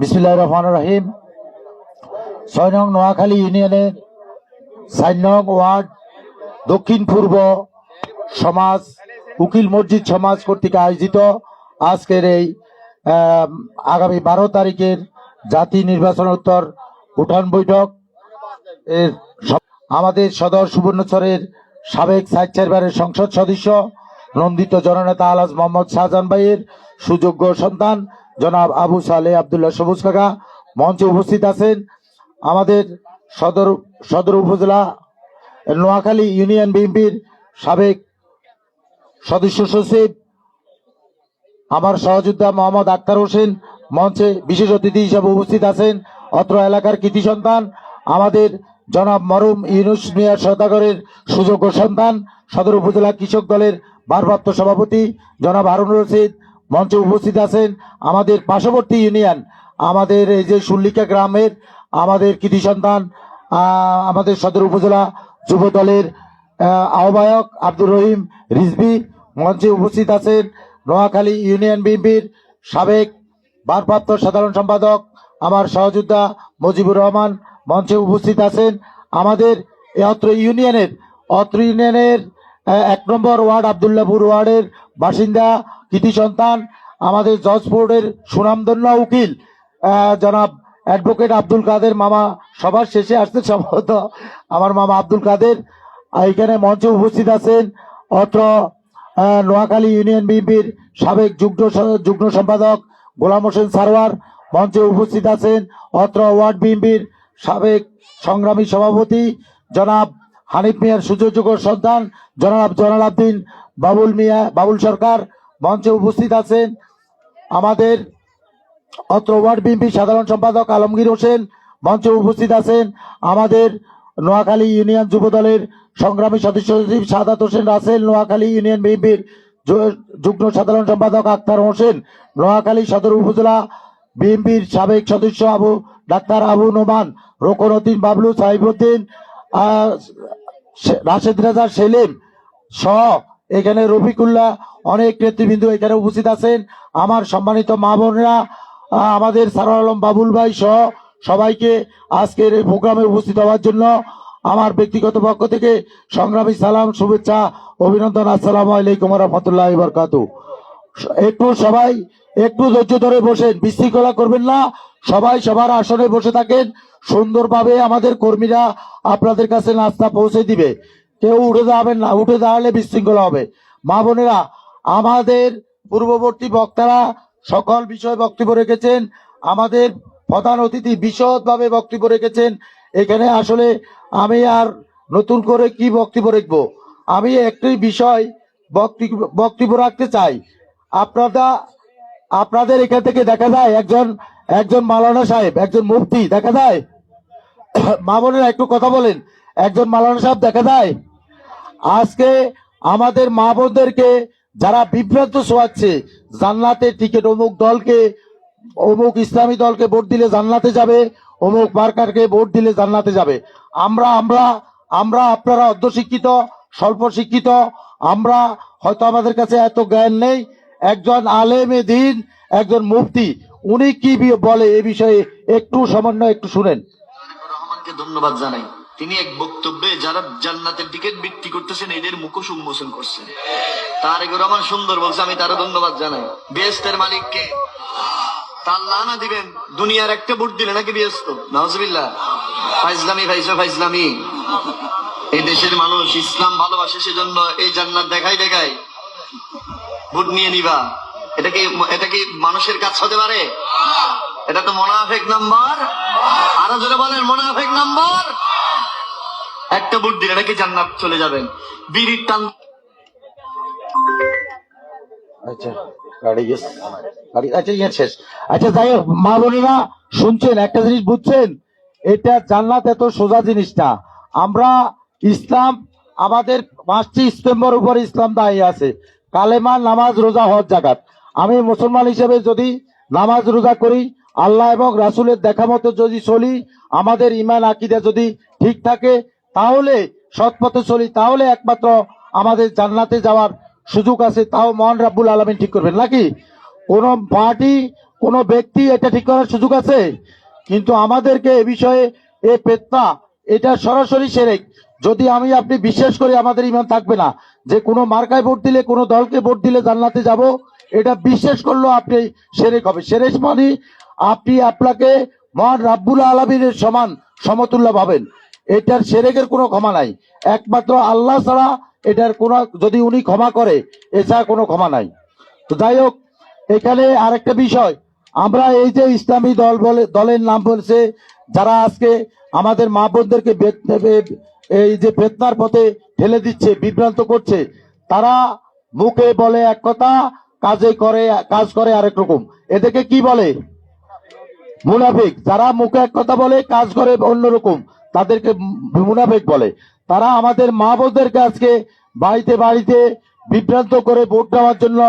বিসমিল্লাহ রহমান রহিম। ছয় নং নোয়াখালী ইউনিয়নের চার নং ওয়ার্ড দক্ষিণ পূর্ব সমাজ, উকিল মসজিদ সমাজ কর্তৃক আয়োজিত। আজকের এই আগামী বারো তারিখের জাতি নির্বাচনোত্তর উঠান বৈঠক। এর আমাদের সদর সুবর্ণচরের সাবেক সাইড চেয়ারম্যানের সংসদ সদস্য নন্দিত জননেতা আলাজ মোহাম্মদ শাহজাহান ভাইয়ের সুযোগ্য সন্তান, জনাব আবু সালে আবদুল্লাহ সবুজ কাকা। মঞ্চে উপস্থিত আছেন আমাদের সদর সদর উপজেলা নোয়াখালী ইউনিয়ন বিএনপির সাবেক সদস্য সচিব, আমার সহযোদ্ধা মোহাম্মদ আক্তার হোসেন। মঞ্চে বিশেষ অতিথি হিসেবে উপস্থিত আছেন অত্র এলাকার কৃতি সন্তান, আমাদের জনাব মরুম ইউনুস মিয়া সদাগরের সুযোগ্য সন্তান, সদর উপজেলা কৃষক দলের ভারপ্রাপ্ত সভাপতি জনাব হারুন রশিদ মঞ্চে উপস্থিত আছেন আমাদের পার্শ্ববর্তী ইউনিয়ন, আমাদের এই যে সুল্লিকা গ্রামের আমাদের কৃতি সন্তান আমাদের সদর উপজেলা যুব দলের আহ্বায়ক আব্দুর রহিম রিজভি মঞ্চে উপস্থিত আছেন নোয়াখালী ইউনিয়ন বিএনপির সাবেক ভারপ্রাপ্ত সাধারণ সম্পাদক আমার সহযোদ্ধা মুজিবুর রহমান মঞ্চে উপস্থিত আছেন আমাদের অত্র ইউনিয়নের অত্র ইউনিয়নের এক নম্বর ওয়ার্ড আবদুল্লাপুর ওয়ার্ডের বাসিন্দা কৃতি সন্তান, আমাদের জজ বোর্ডের সুনামধন্য উকিল জনাব অ্যাডভোকেট আব্দুল কাদের মামা। সবার শেষে আসতে সম্ভবত আমার মামা আব্দুল কাদের। এখানে মঞ্চে উপস্থিত আছেন অত্র নোয়াখালী ইউনিয়ন বিএনপির সাবেক যুগ্ম যুগ্ম সম্পাদক গোলাম হোসেন সারোয়ার মঞ্চে উপস্থিত আছেন অত্র ওয়ার্ড বিএনপির সাবেক সংগ্রামী সভাপতি জনাব হানিফ মিয়ার সুযোগ্য সন্তান জনাব জনালাউদ্দিন বাবুল মিয়া, বাবুল সরকার মঞ্চে উপস্থিত আছেন আমাদের অত্র ওয়ার্ড বিএনপি সাধারণ সম্পাদক আলমগীর হোসেন মঞ্চে উপস্থিত আছেন আমাদের নোয়াখালী ইউনিয়ন যুব দলের সংগ্রামী সদস্য সচিব সাদাত হোসেন রাসেল, নোয়াখালী ইউনিয়ন বিএনপির যুগ্ম সাধারণ সম্পাদক আক্তার হোসেন, নোয়াখালী সদর উপজেলা বিএনপির সাবেক সদস্য আবু, ডাক্তার আবু নোমান, রোকনউদ্দিন বাবলু সাহিবুদ্দিন রাশেদ রাজা সেলিম সহ এখানে রফিকুল্লাহ অনেক নেতৃবৃন্দ এখানে উপস্থিত আছেন। আমার সম্মানিত মা বোনরা আমাদের সারোয়ার আলম বাবুল ভাই সহ সবাইকে আজকের এই প্রোগ্রামে উপস্থিত হওয়ার জন্য আমার ব্যক্তিগত পক্ষ থেকে সংগ্রামী সালাম, শুভেচ্ছা, অভিনন্দন, আসসালামু আলাইকুম রহমতুল্লাহ বরকাতু। একটু সবাই একটু ধৈর্য ধরে বসেন, বিশৃঙ্খলা করবেন না। সবাই সবার আসনে বসে থাকেন। সুন্দরভাবে আমাদের কর্মীরা আপনাদের কাছে নাস্তা পৌঁছে দিবে। কেউ উঠে দাঁড়াবেন না, উঠে দাঁড়ালে বিশৃঙ্খলা হবে। মা বোনেরা, আমাদের পূর্ববর্তী বক্তারা সকল বিষয়ে বক্তব্য রেখেছেন, আমাদের প্রধান অতিথি বিশদভাবে বক্তব্য রেখেছেন। এখানে আসলে আমি আর নতুন করে কি বক্তব্য রাখব? আমি একটি বিষয় বক্তব্য রাখতে চাই। আপনারা, আপনাদের এখান থেকে দেখা যায় একজন একজন মালানা সাহেব, একজন মুফতি দেখা যায়? মা বোনেরা, একটু কথা বলেন। একজন মালানা সাহেব দেখা যায়, আজকে আমাদের মা বোনদেরকে যারা বিভ্রান্ত শোয়াচ্ছে, জান্নাতে টিকিট অমুক দলকে, অমুক ইসলামী দলকে ভোট দিলে জান্নাতে যাবে, অমুক মার্কারকে ভোট দিলে জান্নাতে যাবে। আমরা আমরা আমরা আপনারা অর্ধশিক্ষিত স্বল্প শিক্ষিত আমরা হয়তো আমাদের কাছে এত জ্ঞান নেই। একজন আলেমে দিন, একজন মুফতি, উনি কি বলে এ বিষয়ে একটু সামান্য একটু শুনেন। রহমানকে ধন্যবাদ জানাই। তিনি এক বক্তব্যে যারা জান্নাতের টিকিট বিক্রি করতেছেন, এদের মুখোশ উন্মোচন করছেন। তারেক রহমান সুন্দর বলছে, আমি তারও ধন্যবাদ জানাই। বেহেস্তের মালিককে তার লানা দিবেন, দুনিয়ার একটা দিলে নাকি নজবিল্লা ফাইজলামি, ফাইজা, ফাইজলামি। এই দেশের মানুষ ইসলাম ভালোবাসে সেজন্য এই জান্নাত দেখাই দেখায় ভোট নিয়ে নিবা। এটা কি এটা কি মানুষের কাজ হতে পারে? এটা তো মোনাফেক নাম্বার। আরও জোরে বলেন, মোনাফেক নাম্বার। একটা ভোট দিলে নাকি জান্নাত চলে যাবেন। বিড়ির টান আচ্ছা আচ্ছা ইয়ে আচ্ছা জিনিস বুঝছেন? এটা এত সোজা জিনিসটা। আমরা ইসলাম, আমাদের উপর ইসলাম আছে। কালেমা, নামাজ, রোজা, হজ জাগাত আমি মুসলমান হিসেবে যদি নামাজ, রোজা করি আল্লাহ এবং রাসুলের দেখা মতো যদি চলি, আমাদের ইমান আকিদা যদি ঠিক থাকে, তাহলে, সৎ পথে চলি, তাহলে একমাত্র আমাদের জান্নাতে যাওয়ার সুযোগ আছে, তাও মহান রাব্বুল আলমিন ঠিক করবেন। নাকি? কোন পার্টি, কোন ব্যক্তি এটা ঠিক করার সুযোগ আছে? কিন্তু আমাদেরকে এ বিষয়ে এ পেত্তা, এটা সরাসরি সেরেক। যদি আমি, আপনি বিশ্বাস করি আমাদের ইমান থাকবে না, যে কোনো মার্কায় ভোট দিলে, কোনো দলকে ভোট দিলে জান্নাতে যাব, এটা বিশ্বাস করলেও আপনি সেরেক হবে। সেরেক মানে আপনি আপনাকে মহান রাব্বুল আলমিনের সমান সমতুল্য ভাবেন। এটার সেরেকের কোনো ক্ষমা নাই। একমাত্র আল্লাহ ছাড়া এটার কোনো, যদি উনি ক্ষমা করে, এছাড়া কোনো ক্ষমা নাই। তো যাই হোক, এখানে আরেকটা বিষয়। আমরা এই যে ইসলামী দল বলে, দলের নাম বলছে, যারা আজকে আমাদের মা বোনদেরকে এই যে বেতনার পথে ঠেলে দিচ্ছে, বিভ্রান্ত করছে, তারা মুখে বলে এক কথা, কাজে করে, কাজ করে আরেক রকম। এদেরকে কি বলে? মুনাফিক, যারা মুখে এক কথা বলে, কাজ করে অন্যরকম, তাদেরকে মুনাফিক বলে। তারা আমাদের মা বোনদেরকে আজকে বাড়িতে বাড়িতে বিভ্রান্ত করে ভোট দেওয়ার জন্য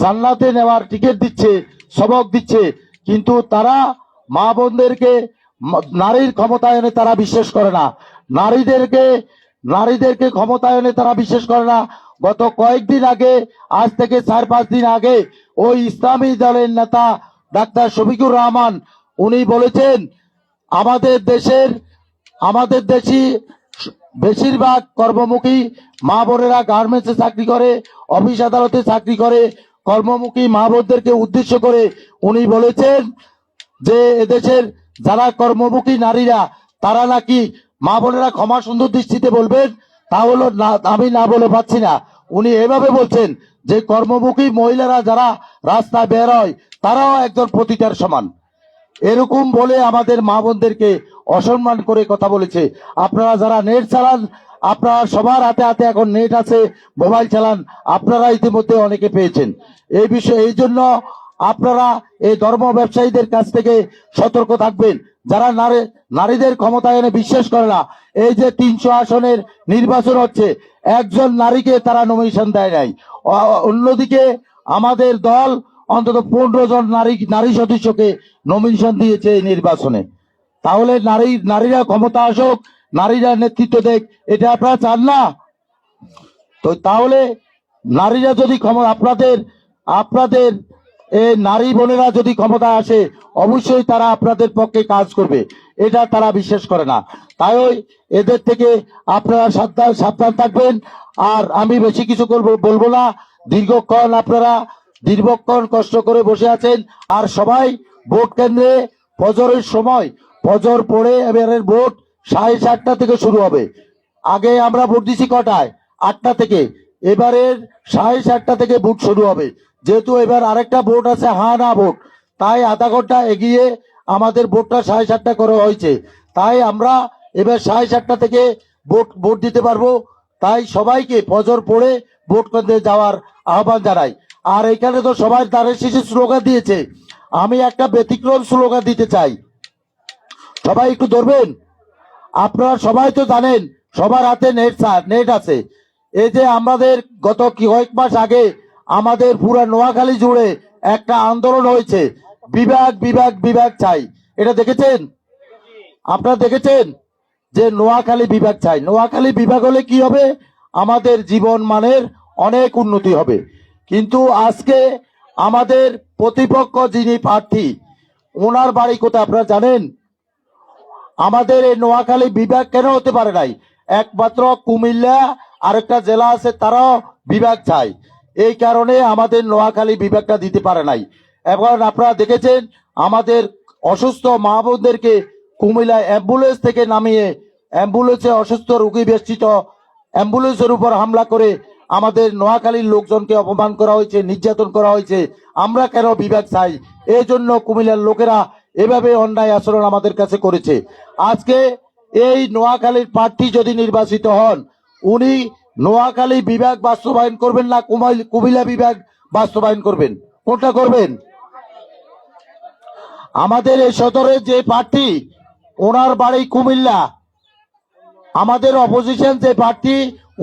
জান্নাতে নেওয়ার টিকিট দিচ্ছে, সবক দিচ্ছে। কিন্তু তারা মা বোনদেরকে নারীর ক্ষমতায়নে তারা বিশ্বাস করে না। নারীদেরকে নারীদেরকে ক্ষমতায়নে তারা বিশ্বাস করে না। গত কয়েকদিন আগে, আজ থেকে চার পাঁচ দিন আগে, ওই ইসলামী দলের নেতা ডাক্তার শফিকুর রহমান উনি বলেছেন, আমাদের দেশের, আমাদের দেশি বেশিরভাগ কর্মমুখী মা বোনেরা গার্মেন্টসে চাকরি করে, অফিস আদালতে চাকরি করে, কর্মমুখী মা বোনদেরকে উদ্দেশ্য করে উনি বলেছেন যে এদেশের যারা কর্মমুখী নারীরা, তারা নাকি মা বোনেরা ক্ষমা সুন্দর দৃষ্টিতে বলবেন, তা হলো আমি না বলে পাচ্ছি না। উনি এভাবে বলছেন যে কর্মমুখী মহিলারা যারা রাস্তায় বের হয়, তারাও একজন পতিতার সমান। এরকম বলে আমাদের মা বোনদেরকে অসম্মান করে কথা বলেছে। আপনারা যারা নেট চালান, আপনারা সবার হাতে হাতে এখন নেট আছে, মোবাইল চালান, আপনারা ইতিমধ্যে অনেকে পেয়েছেন। এই বিষয়ে, এই জন্য আপনারা এই ধর্ম ব্যবসায়ীদের কাছ থেকে সতর্ক থাকবেন। যারা নারী, নারীদের ক্ষমতায়নে বিশ্বাস করে না, এই যে তিনশো আসনের নির্বাচন হচ্ছে, একজন নারীকে তারা নমিনেশন দেয় নাই। অন্যদিকে আমাদের দল অন্তত পনেরো জন নারী নারী সদস্যকে নমিনেশন দিয়েছে এই নির্বাচনে। তাহলে নারী, নারীরা ক্ষমতা আসুক, নারীরা নেতৃত্ব দেখ, এটা আপনারা চান না? তো তাহলে নারীরা যদি ক্ষমতা আপনাদের আপনাদের এই নারী বোনেরা যদি ক্ষমতা আসে, অবশ্যই তারা আপনাদের পক্ষে কাজ করবে। এটা তারা বিশ্বাস করে না। তাই ওই এদের থেকে আপনারা সাবধান সাবধান থাকবেন। আর আমি বেশি কিছু করব, বলব না। দীর্ঘক্ষণ আপনারা দীর্ঘক্ষণ কষ্ট করে বসে আছেন আর সবাই ভোট কেন্দ্রে ফজরের সময়, ফজর পড়ে এবারের ভোট সাড়ে সাতটা থেকে শুরু হবে। আগে আমরা ভোট দিছি কটায়? আটটা থেকে। এবারের সাড়ে সাতটা থেকে ভোট শুরু হবে। যেহেতু এবার আরেকটা ভোট আছে হা না ভোট, তাই আধা ঘণ্টা এগিয়ে আমাদের ভোটটা সাড়ে সাতটা করা হয়েছে। তাই আমরা এবার সাড়ে সাতটা থেকে ভোট ভোট দিতে পারব। তাই সবাইকে ফজর পড়ে ভোট কেন্দ্রে যাওয়ার আহ্বান জানাই। আর এখানে তো সবাই দাঁড়ের শেষে স্লোগান দিয়েছে। আমি একটা ব্যতিক্রম স্লোগান দিতে চাই। সবাই একটু ধরবেন? আপনারা সবাই তো জানেন, সবার হাতে নেট নেট আছে। এই যে আমাদের গত কয়েক মাস আগে আমাদের পুরো নোয়াখালী জুড়ে একটা আন্দোলন হয়েছে। বিভাগ বিভাগ বিভাগ চাই। এটা দেখেছেন? আপনারা দেখেছেন? যে নোয়াখালী বিভাগ চাই। নোয়াখালী বিভাগ হলে কি হবে? আমাদের জীবন মানের অনেক উন্নতি হবে। কিন্তু আজকে আমাদের প্রতিপক্ষ যিনি প্রার্থী, ওনার বাড়ি কোথায় আপনারা জানেন? আমাদের এই নোয়াখালী বিভাগ কেন হতে পারে নাই? একমাত্র কুমিল্লা, আরেকটা জেলা আছে, তারাও বিভাগ চাই এই কারণে আমাদের নোয়াখালী বিভাগটা দিতে পারে নাই। এবং আপনারা দেখেছেন, আমাদের অসুস্থ মা বোনদেরকে কুমিল্লা অ্যাম্বুলেন্স থেকে নামিয়ে অ্যাম্বুলেন্সে অসুস্থ রোগী বেষ্টিত অ্যাম্বুলেন্সের উপর হামলা করে আমাদের নোয়াখালীর লোকজনকে অপমান করা হয়েছে, নির্যাতন করা হয়েছে। আমরা কেন বিভাগ চাই? এই জন্য কুমিল্লার লোকেরা এভাবে অন্যায় আচরণ আমাদের কাছে করেছে। আজকে এই নোয়াখালীর প্রার্থী যদি নির্বাচিত হন, উনি নোয়াখালী বিভাগ বাস্তবায়ন করবেন না কুমিল্লা বিভাগ বাস্তবায়ন করবেন? কোনটা করবেন? আমাদের এই সদরের যে প্রার্থী, ওনার বাড়ি কুমিল্লা। আমাদের অপোজিশন যে প্রার্থী,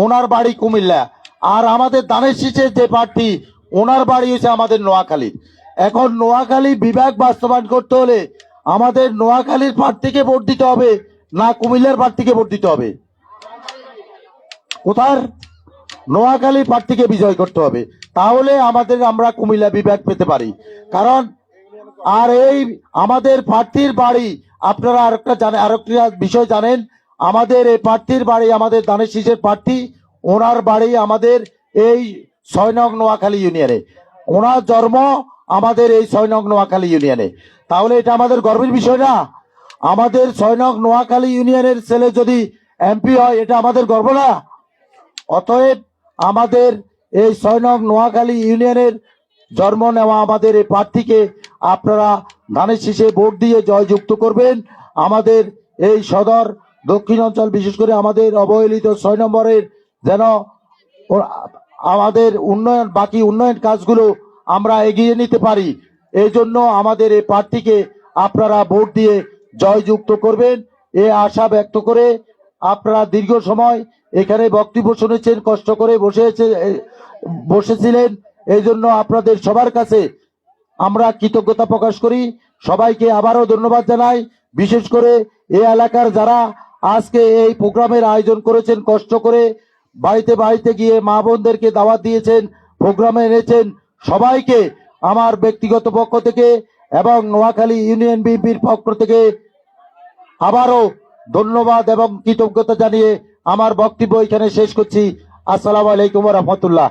ওনার বাড়ি কুমিল্লা। আর আমাদের দানের শীষের যে প্রার্থী, ওনার বাড়ি হচ্ছে আমাদের নোয়াখালী। এখন নোয়াখালী বিভাগ বাস্তবায়ন করতে হলে আমাদের নোয়াখালীর প্রার্থীকে ভোট দিতে হবে, না কুমিল্লার প্রার্থীকে ভোট দিতে হবে। কোথার? নোয়াখালী প্রার্থীকে বিজয় করতে হবে। তাহলে আমাদের আমরা কুমিল্লা বিভাগ পেতে পারি। কারণ, আর এই আমাদের প্রার্থীর বাড়ি, আপনারা আরেকটা জানেন আরেকটা বিষয় জানেন, আমাদের এই প্রার্থীর বাড়ি আমাদের দানের শীষের প্রার্থী ওনার বাড়ি আমাদের এই ছয় নং নোয়াখালী ইউনিয়নে। ওনার জন্ম আমাদের এই ছয় নং নোয়াখালী ইউনিয়নে। তাহলে এটা আমাদের গর্বের বিষয় না? আমাদের ছয় নং নোয়াখালী ইউনিয়নের ছেলে যদি এমপি হয়, এটা আমাদের গর্ব না? অতএব আমাদের এই ছয় নং নোয়াখালী ইউনিয়নের জন্ম নেওয়া আমাদের এই প্রার্থীকে আপনারা ধানের শীষে ভোট দিয়ে জয়যুক্ত করবেন। আমাদের এই সদর দক্ষিণ অঞ্চল, বিশেষ করে আমাদের অবহেলিত ছয় নম্বরের যেন আমাদের উন্নয়ন, বাকি উন্নয়ন কাজগুলো আমরা এগিয়ে নিতে পারি। এই জন্য আমাদের এই প্রার্থীকে আপনারা ভোট দিয়ে জয়যুক্ত করবেন। এ আশা ব্যক্ত করে আপনারা দীর্ঘ সময় এখানে বক্তব্য শুনেছেন, কষ্ট করে বসে বসেছিলেন। এই জন্য আপনাদের সবার কাছে আমরা কৃতজ্ঞতা প্রকাশ করি। সবাইকে আবারও ধন্যবাদ জানাই। বিশেষ করে এই এলাকার যারা আজকে এই প্রোগ্রামের আয়োজন করেছেন, কষ্ট করে বাড়িতে বাড়িতে গিয়ে মা বোনদেরকে দাওয়াত দিয়েছেন, প্রোগ্রামে এনেছেন। সবাইকে আমার ব্যক্তিগত পক্ষ থেকে এবং নোয়াখালী ইউনিয়ন বিএনপির পক্ষ থেকে আবারও ধন্যবাদ এবং কৃতজ্ঞতা জানিয়ে আমার বক্তব্য এখানে শেষ করছি। আসসালামু আলাইকুম রহমতুল্লাহ।